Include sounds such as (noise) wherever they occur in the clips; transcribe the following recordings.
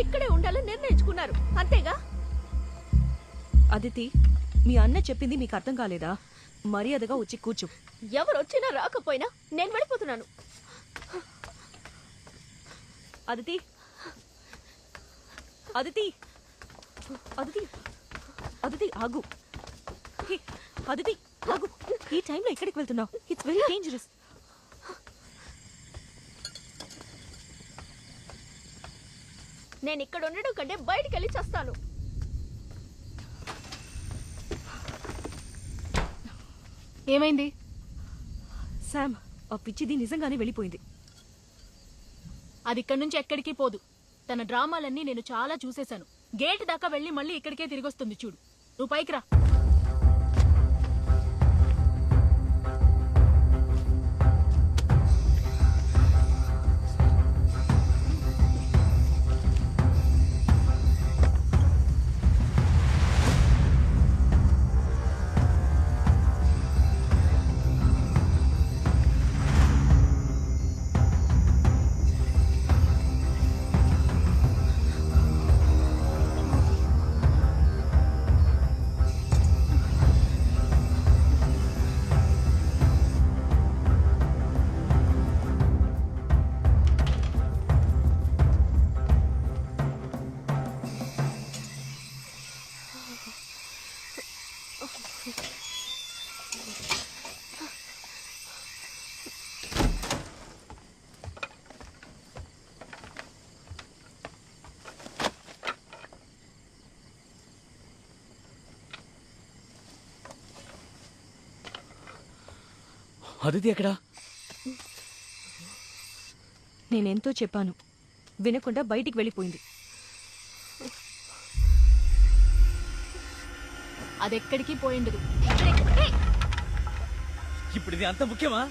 ఇక్కడే ఉండాలని నిర్ణయించుకున్నారు. అంతేగా? అదితి మీ అన్న చెప్పింది మీకు అర్థం కాలేదా? మర్యాదగా వచ్చి కూర్చు. ఎవరు వచ్చినా రాకపోయినా నేను వెళ్ళిపోతున్నాను. అదితి. అదితి. అదితి. అదితి ఆగు. అదితి ఆగు. ఈ టైంలో ఇక్కడికి వెళ్తున్నావు? ఇట్స్ వెరీ డేంజరస్ నేను ఇక్కడ ఉండడం కంటే బయటికి వెళ్ళి చేస్తాను. ఏమైంది? శామ్ ఆ పిచ్చిది నిజంగానే వెళ్ళిపోయింది. అది ఇక్కడి నుంచి ఎక్కడికి పోదు. తన డ్రామాలన్నీ నేను చాలా చూసేశాను. గేట్ దాకా వెళ్ళి మళ్ళీ ఇక్కడికే తిరిగొస్తుంది చూడు. నువ్వు పైకి రా. అదితి ఎక్కడా? నేనెంతో చెప్పాను. వినకుండా బయటికి వెళ్ళిపోయింది. అది ఎక్కడికి పోయిండదు. ఇప్పుడు ఇది అంత ముఖ్యమా?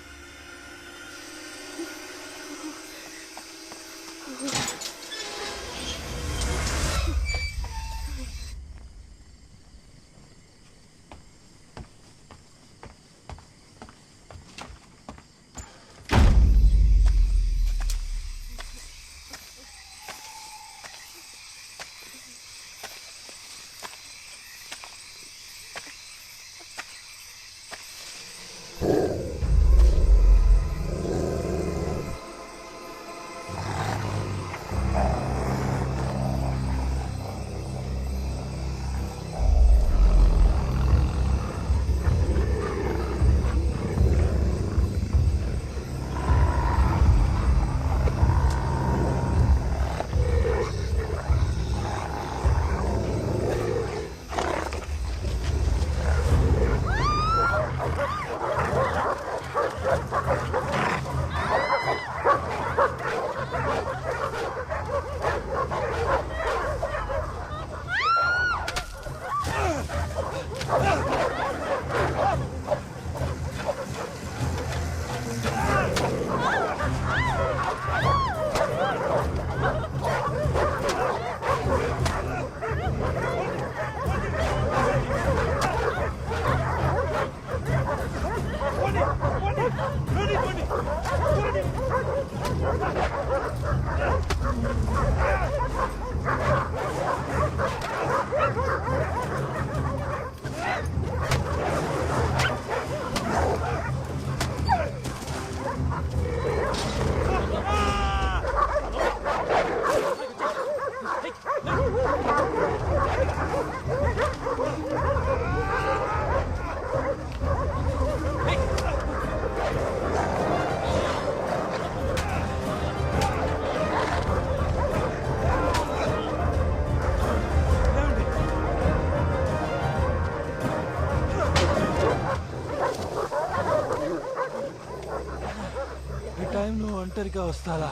ఒంటరిగా వస్తారా?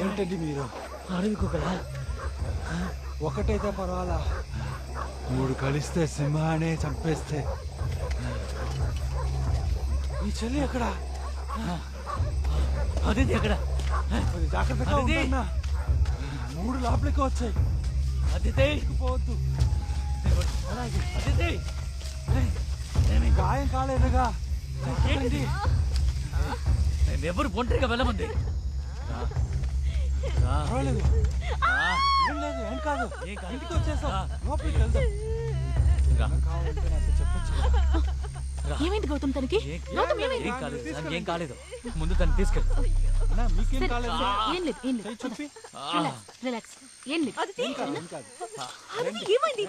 ఏంటండి మీరు? అడవికొకలా? ఒకటైతే పర్వాలా? మూడు కలిస్తే సింహానే చంపేస్తే. ఈ చెల్లి ఎక్కడ? అదితి ఎక్కడ? అది జాగ్రత్తగా అదితి! ఉండన్నా మూడు లోపలికి వచ్చాయి. అదితి పోవద్దు అదితి గాయం కాలేదుగా. ఏంటిది? నేను ఎవరు ఒంటరిగా వెళ్ళమంది. పర్వాలేదు. ఏం లేదు ఏం కాదు. ఇంటికి వచ్చేసాం. లోపలికి వెళ్దాం. ఏమైంది గౌతమ్ తనకి? ఏం- గౌతమ్ ఏమైంది? ఏం కాలేదు. తనకి ఏం కాలేదు. ముందు తను తీసుకెళ్ళి. అన్నా మీకేం కాలేదు? ఏం లేదు ఏం లేదు. చెయ్యి చూపి. Relax relax. ఏం లేదు. అదితి ఏం కాదు ఏం కాదు. అదితి ఏమైంది?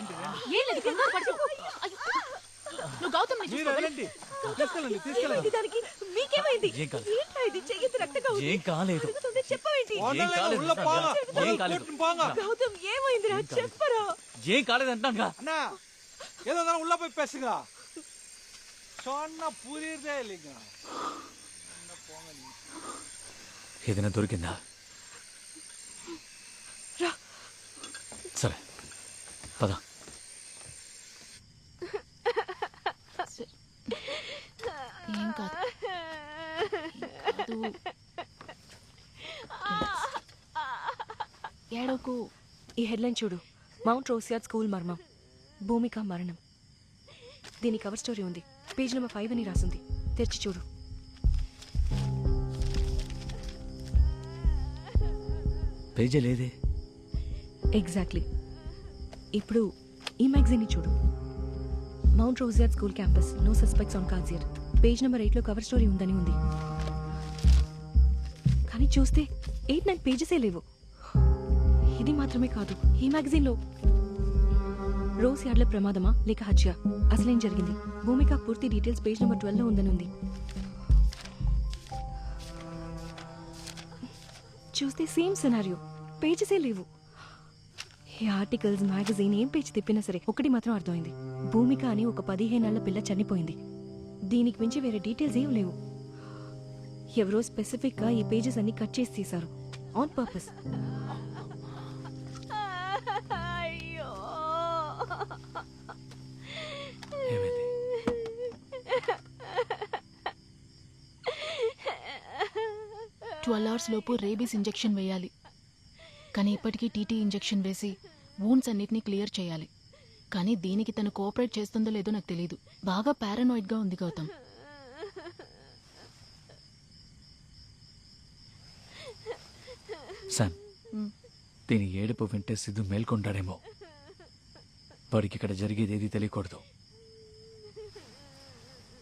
ఏం లేదు కంగారు పడకు. అయ్యో. నువ్వు గౌతమ్ మీరు వెళ్ళండి తీసుకెళ్ళండి తీసుకెళ్ళండి ఏమైంది దానికి? నీకేమైంది? ఏం కాలేదు. ఏంట్రా ఇది? చెయ్యి రక్తగా ఉంది? ఏం కాలేదు. అడుగుతుంటే చెప్పవేంటి ఏం కాలేదు, ఉள்ள పోగా, ఉన్నా, ఏం కాలేదు. కూర్చుని పోగా. గౌతమ్ ఏమైందిరా? చెప్పరా. ఏன் காலேஜ் அண்டான்கா அண்ணா ஏதோ தானே உள்ள போய் பேசுங்க சொன்னா புரியுறதே இல்லைங்க ఏదైనా దొరికిందా? సరే. పద. ఏం కాదు. కాదు. ఏడవకు ఈ హెడ్లైన్ చూడు. మౌంట్ రోసియాడ్ స్కూల్ మర్మం. భూమిక మరణం. దీని కవర్ స్టోరీ ఉంది. పేజ్ నెంబర్ ఫైవ్ అని రాసింది. తెరిచి చూడు. పేజీ లేదే. ఎగ్జాక్ట్లీ. ఇప్పుడు ఈ మ్యాగజైన్ని చూడు. Mount Rosiad school campus. No suspects on cashier page number ఎయిట్లో కవర్ స్టోరీ ఉందని ఉంది. కానీ చూస్తే ఎయిట్ నైన్ పేజెసే లేవు. ఇది మాత్రమే కాదు ఈ మ్యాగజైన్లో. రోజ్ యార్డ్ల ప్రమాదమా లేక హత్య? అసలేం జరిగింది? భూమిక పూర్తి డీటెయిల్స్ పేజ్ నెంబర్ ట్వెల్వ్లో ఉందని చూస్తే సేమ్ సినారియో పేజెసే లేవు. ఈ ఆర్టికల్స్ మ్యాగజైన్ ఏం పేజ్ తిప్పినా సరే ఒకటి మాత్రం అర్థమైంది. భూమిక అని ఒక పదిహేనేళ్ళ పిల్ల చనిపోయింది. దీనికి మించి వేరే డీటెయిల్స్ ఏం లేవు. ఎవరో స్పెసిఫిక్గా ఈ పేజెస్ అన్ని కట్ చేసి తీశారు. ఆన్ పర్పస్ అయ్యో. ఏమైంది? ట్వెల్వ్ అవర్స్ లోపు రేబీస్ ఇంజెక్షన్ వేయాలి. కానీ ఇప్పటికీ టీటీ ఇంజెక్షన్ వేసి వూన్స్ అన్నిటినీ క్లియర్ చేయాలి. కానీ దీనికి తను కోఆపరేట్ చేస్తుందో లేదో నాకు తెలియదు బాగా paranoid గా ఉంది గౌతమ్. మ్. దీని ఏడుపు వింటే సిద్ధు మేల్కొంటాడేమో వాడికి ఇక్కడ జరిగేది ఏది తెలియకూడదు.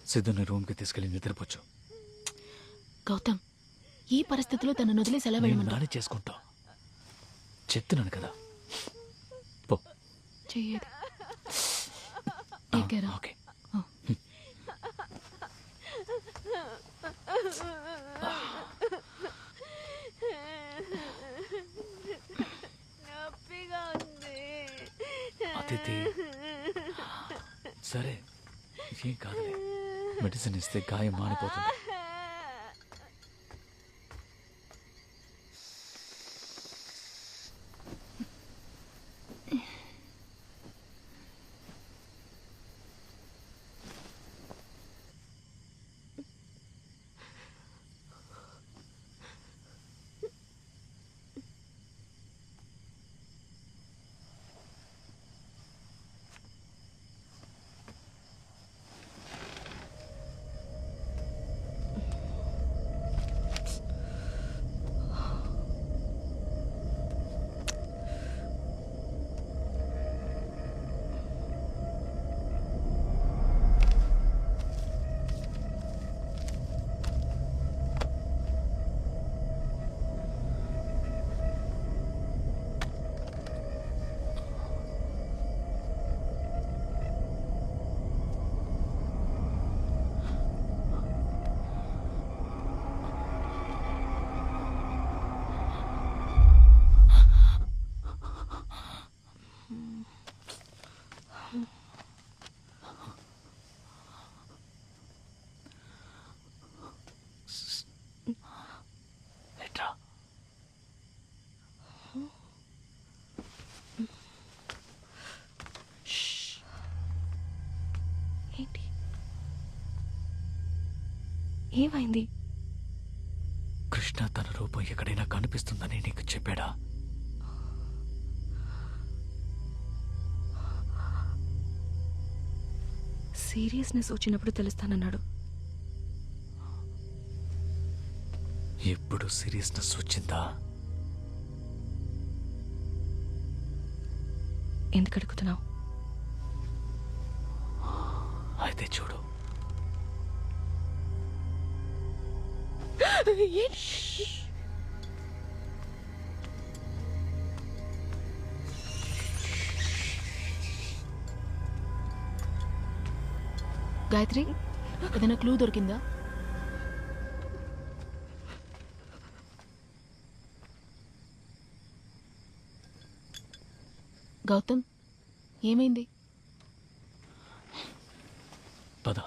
సిద్ధుని రూమ్కి తీసుకెళ్ళి నిద్రపోచ్చు. గౌతమ్ ఈ పరిస్థితిలో తను వదిలేసి ఎలా నేను వెళ్ళమంటావు? నానే చేసుకుంటా. చెప్తున్నాను కదా. పో. చెయ్యేది. ఓకే నొప్పిగా ఉంది అతిథి (gasps) సరే ఏం కాదులే. (gasps) మెడిసిన్ ఇస్తే గాయం మానిపోతుంది. ఏమైంది? కృష్ణ తన రూపం ఎక్కడైనా కనిపిస్తుందని నీకు చెప్పాడా? సీరియస్నెస్ వచ్చినప్పుడు తెలుస్తానన్నాడు. ఎప్పుడు సీరియస్నెస్ వచ్చిందా? ఎందుకు అడుగుతున్నావు? అయితే చూడు. గాయత్రి ఏదైనా క్లూ దొరికిందా? గౌతమ్ ఏమైంది? పదా.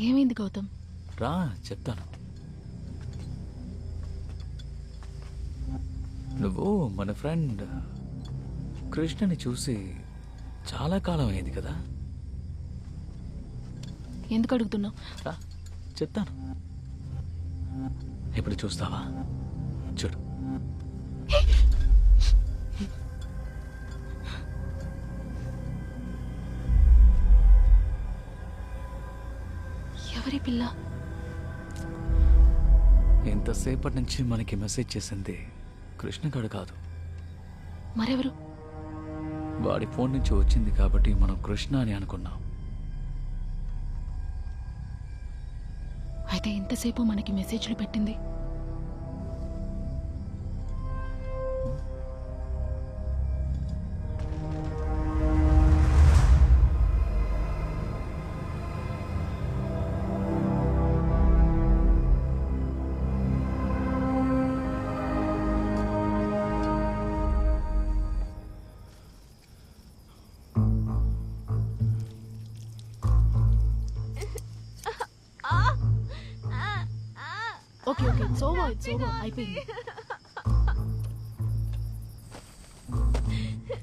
ఏమైంది గౌతమ్? రా చెప్తాను. నువ్వు మన ఫ్రెండ్ కృష్ణని చూసి చాలా కాలం అయింది కదా? ఎందుకు అడుగుతున్నావు? రా చెప్తాను. ఇప్పుడు చూస్తావా? చూడు. ఎవరి పిల్ల? ఇంతసేపటి నుంచి మనకి మెసేజ్ చేసింది కృష్ణగాడు కాదు. మరెవరు? వాడి ఫోన్ నుంచి వచ్చింది కాబట్టి మనం కృష్ణ అని అనుకున్నాం. అయితే ఎంతసేపు మనకి మెసేజ్లు పెట్టింది అయిపోయింది